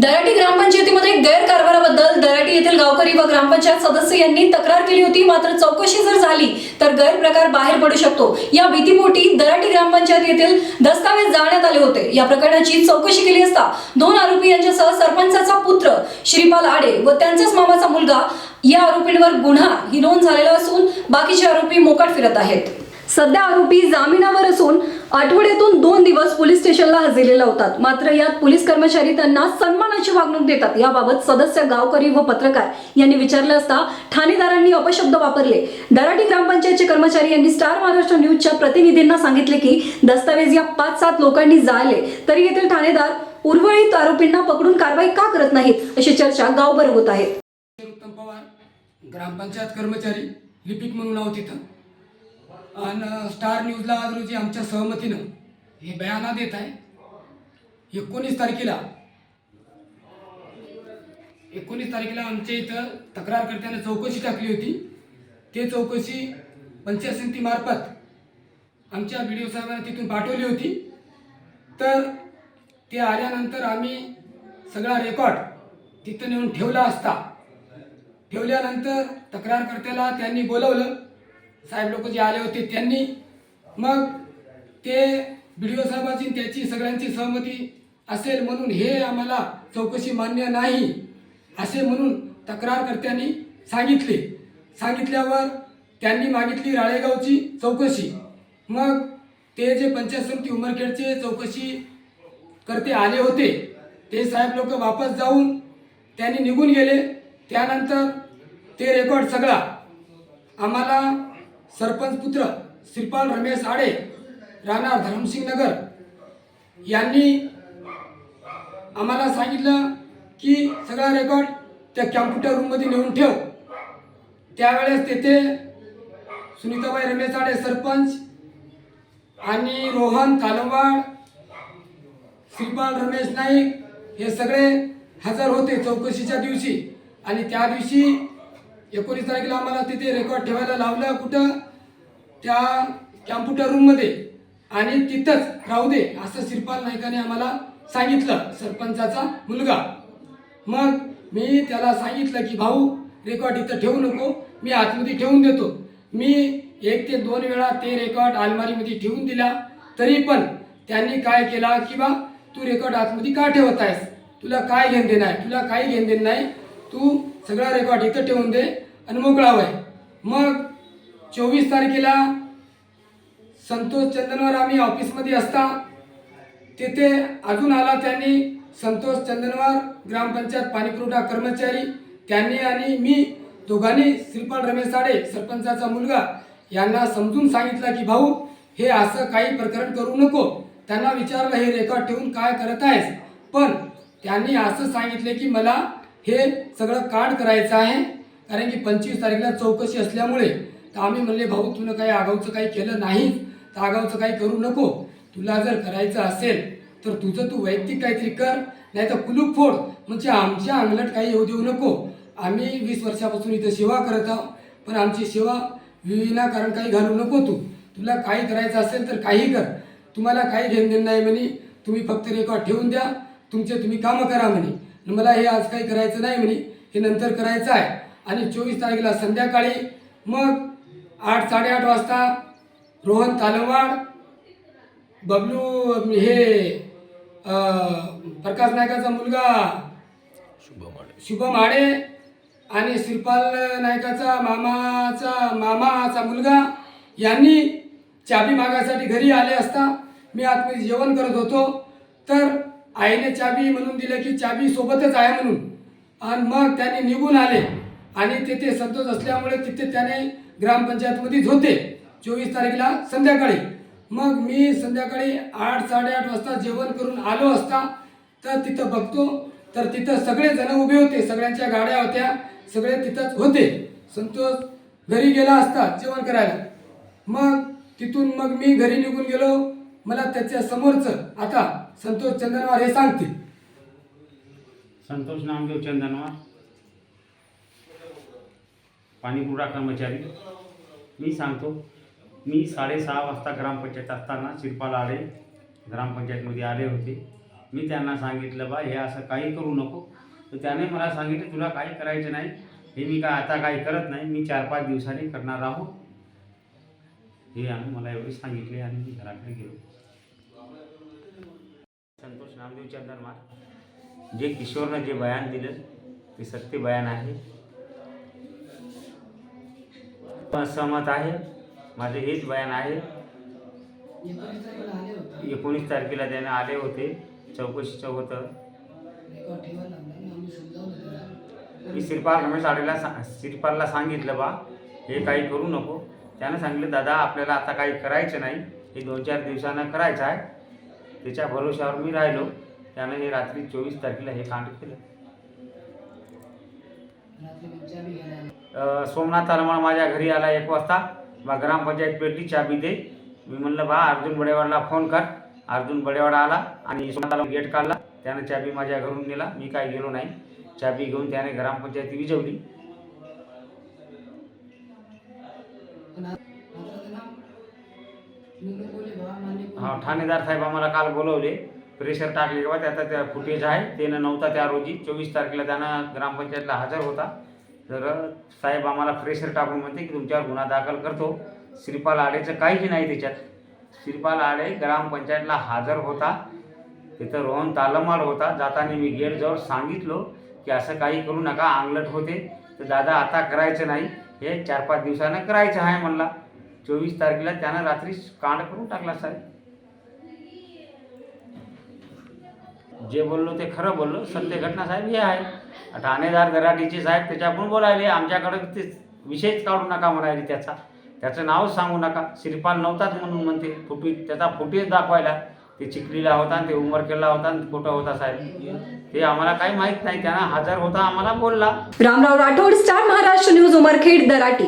दराटी ग्रामपंचायतीमध्ये गैरकारभाराबद्दल दराटी येथील गावकरी व ग्रामपंचायत सदस्य यांनी तक्रार केली होती मात्र चौकशी जर झाली तर गैरप्रकार बाहेर पडू शकतो. या भीतीपोटी दराटी ग्रामपंचायत येथील दस्तावेज जाळण्यात आले होते. या प्रकरणाची चौकशी केली असता दोन आरोपी यांच्यासह सरपंचाचा पुत्र श्रीपाल आडे व त्यांचाच मामाचा मुलगा या आरोपींवर गुन्हा ही नोंद झालेला असून बाकीचे आरोपी मोकाट फिरत आहेत. सध्या आरोपी जामिनावर असून आठवड्यातून दोन दिवस पोलीस स्टेशनला हजेरी लावतात. मात्र यात पोलीस कर्मचारी त्यांना सन्मानाची वागणूक देतात. याबाबत सदस्य गावकरी व पत्रकार यांनी विचारले असता ठाणेदारांनी अपशब्द वापरले. दराटी ग्रामपंचायतचे कर्मचारी यांनी स्टार महाराष्ट्र न्यूजच्या प्रतिनिधींना सांगितले की दस्तावेज या पाच सात लोकांनी जाळले. तरी येथील ठाणेदार उर्वरित आरोपींना पकडून कारवाई का करत नाहीत अशी चर्चा गावभर होत आहे. उत्तम पवार ग्रामपंचायत कर्मचारी लिपिक म्हणून आहोत तिथं. आणि स्टार न्यूजला आज रोजी आमच्या सहमतीनं हे बयाना देत आहे. एकोणीस तारखेला एकोणीस तारखेला आमच्या इथं तक्रारकर्त्यानं चौकशी टाकली होती. ते चौकशी पंचायत समितीमार्फत आमच्या बी डी ओ साहेबांना तिथून पाठवली होती. तर ते आल्यानंतर आम्ही सगळा रेकॉर्ड तिथं नेऊन ठेवला असता. ठेवल्यानंतर तक्रारकर्त्याला त्यांनी बोलवलं. साहेब लोक जे आले होते त्यांनी. मग ते बी डी ओ साहेबाची त्याची सगळ्यांची सहमती असेल म्हणून हे आम्हाला चौकशी मान्य नाही असे म्हणून तक्रारकर्त्यांनी सांगितले. सांगितल्यावर त्यांनी मागितली राळेगावची चौकशी. मग ते जे पंचायत समिती उमरखेडचे चौकशी करते आले होते ते साहेब लोक वापस जाऊन त्यांनी निघून गेले. त्यानंतर ते रेकॉर्ड सगळा. आम्हाला सरपंच पुत्र श्रीपाल रमेश आडे राहणार धरमसिंग नगर. यांनी आम्हाला सांगितलं की सगळा रेकॉर्ड त्या कॅम्प्युटर रूममध्ये नेऊन ठेव. त्यावेळेस तेथे सुनीताबाई रमेश आडे सरपंच आणि रोहन तालवाड श्रीपाल रमेश नाईक हे सगळे हजर होते चौकशीच्या दिवशी. आणि त्या दिवशी एकोणीस तारखेला आम्हाला तिथे रेकॉर्ड ठेवायला लावलं कुठं? त्या कॅम्प्युटर रूममध्ये आणि तिथंच राहू दे असं श्रीपाल नाईकाने आम्हाला सांगितलं सरपंचाचा मुलगा. मग मी त्याला सांगितलं की भाऊ रेकॉर्ड इथं ठेवू नको मी आतमध्ये ठेवून देतो. मी एक ते दोन वेळा ते रेकॉर्ड अलमारीमध्ये ठेवून दिला तरी पण त्यांनी काय केला की बा तू रेकॉर्ड आतमध्ये का ठेवत आहेस? तुला काय घेण देणं आहे? तुला काही घेण देणं नाही. तू सगळा रेकॉर्ड इथं ठेवून दे आणि मोकळा वय मग चोवीस तारखेला संतोष चंदनवर आम्ही ऑफिसमध्ये असता. तिथे अजून आला त्यांनी संतोष चंदनवार ग्रामपंचायत पाणीपुरवठा कर्मचारी त्यांनी आणि मी दोघांनी श्रीपाल रमेश साडे सरपंचाचा मुलगा यांना समजून सांगितलं की भाऊ हे असं काही प्रकरण करू नको. त्यांना विचारलं हे रेकॉर्ड ठेवून काय करत आहेस? पण त्यांनी असं सांगितले की मला हे सगळं कार्ड करायचं आहे कारण की पंचवीस तारखेला चौकशी असल्यामुळे. तर आम्ही म्हणले भाऊ तुला काही आगाऊचं काही केलं नाही तर काही करू नको. तुला जर करायचं असेल तर तुझं तू वैयक्तिक काहीतरी कर नाही तर कुलूप फोड. म्हणजे आमच्या अंगलट काही येऊ देऊ नको. आम्ही वीस वर्षापासून इथं सेवा करत आहोत पण आमची सेवा विनाकारण काही घालू नको तू. तुला काही करायचं असेल तर काही कर. तुम्हाला काही घेणं नाही म्हणे. तुम्ही फक्त रेकॉर्ड ठेवून द्या. तुमचे तुम्ही कामं करा म्हणे. मला हे आज काही करायचं नाही म्हणे. हे नंतर करायचं आहे. आणि चोवीस तारखेला संध्याकाळी मग आठ साडेआठ वाजता रोहन तालवाड बबलू हे प्रकाश नायकाचा मुलगा शुभम आडे. आणि श्रीपाल नायकाचा मामाचा मामाचा मुलगा यांनी चाबी मागायसाठी घरी आले असता मी आतमध्ये जेवण करत होतो. तर आईने चाबी म्हणून दिलं की चाबी सोबतच आहे म्हणून. आणि मग त्यांनी निघून आले आणि तिथे संतोष असल्यामुळे तिथे त्याने ग्रामपंचायतमध्येच होते. चोवीस तारखेला संध्याकाळी. मग मी संध्याकाळी आठ साडेआठ वाजता जेवण करून आलो असता तर तिथं बघतो तर तिथं सगळे जण उभे होते सगळ्यांच्या गाड्या होत्या सगळे तिथंच होते. संतोष घरी गेला असता जेवण करायला. मग तिथून मग मी घरी निघून गेलो मला त्याच्या समोरचं आता संतोष चंदनवार हे सांगते संतोष नामदेव चंदनवार पाणीपुरा कर्मचारी. मी सांगतो मी साडेसहा वाजता ग्रामपंचायत असताना शिरपा लाडे ग्रामपंचायतमध्ये आले होते. मी त्यांना सांगितलं बा हे असं काही करू नको. तर त्याने मला सांगितलं तुला काही करायचं नाही. हे मी काय आता काही करत नाही. मी चार पाच दिवसांनी करणार आहोत हे आम्ही मला एवढे सांगितले आणि मी घराकडे गेलो. संतोष नामदेव चंदरमार जे किशोरनं जे बयान दिलं ते सत्य बयान आहे. पण सहमत आहे. माझे हेच बयान आहे. एकोणीस तारखेला त्याने आले होते चौकशीचं होतं मी श्रीपाल रमेश आडेला सा श्रीपालला सांगितलं बा हे काही करू नको. त्यानं सांगितलं दादा आपल्याला आता काही करायचं नाही. हे दोन चार दिवसानं करायचं आहे. त्याच्या भरोश्यावर मी राहिलो. त्यानं हे रात्री चोवीस तारखेला हे कांड केलं. सोमनाथ तालमाळ माझ्या घरी आला एक वाजता. बा ग्रामपंचायत पेटली चाबी दे. मी म्हणलं बा अर्जुन बडेवाडला फोन कर. अर्जुन बडेवाडा आला आणि गेट काढला. त्यानं चाबी माझ्या घरून नेला. मी काय गेलो नाही. चाबी घेऊन त्याने ग्रामपंचायती विजवली. बा हा. ठाणेदार साहेब आम्हाला काल बोलवले. प्रेशर टाकले किंवा त्याचा त्या फुटेज आहे. त्यानं नव्हता त्या रोजी. चोवीस तारखेला त्यानं ग्रामपंचायतला हजर होता. तर साहेब आम्हाला प्रेशर टाकून म्हणते की तुमच्यावर गुन्हा दाखल करतो. श्रीपाल आडेचं काहीच नाही त्याच्यात. श्रीपाल आडे ग्रामपंचायतला हजर होता. तिथं रोहन तालमाड होता. जाताना मी गेटजवळ सांगितलो की असं काही करू नका आंगलट होते. तर दादा आता करायचं नाही. हे चार पाच दिवसानं करायचं आहे म्हणला. चोवीस तारखेला त्यानं रात्री कांड करून टाकला साहेब. जे बोललो ते खरं बोललो. सत्य घटना साहेब हे आहे. ठाणेदार दराटीचे साहेब त्याच्याकडून बोलायले. आमच्याकडं ते विषयच काढू नका म्हणाले त्याचा. त्याचं नावच सांगू नका. श्रीपाल नव्हताच म्हणून म्हणते. फुटी त्याचा फुटीच दाखवायला. ते चिखलीला होता आणि ते उमरखेडला होता आणि खोटं होता साहेब. ते आम्हाला काही माहीत नाही. त्यांना हजर होता आम्हाला बोलला. Ramrao Rathod star Maharashtra news Umarkhed Darati.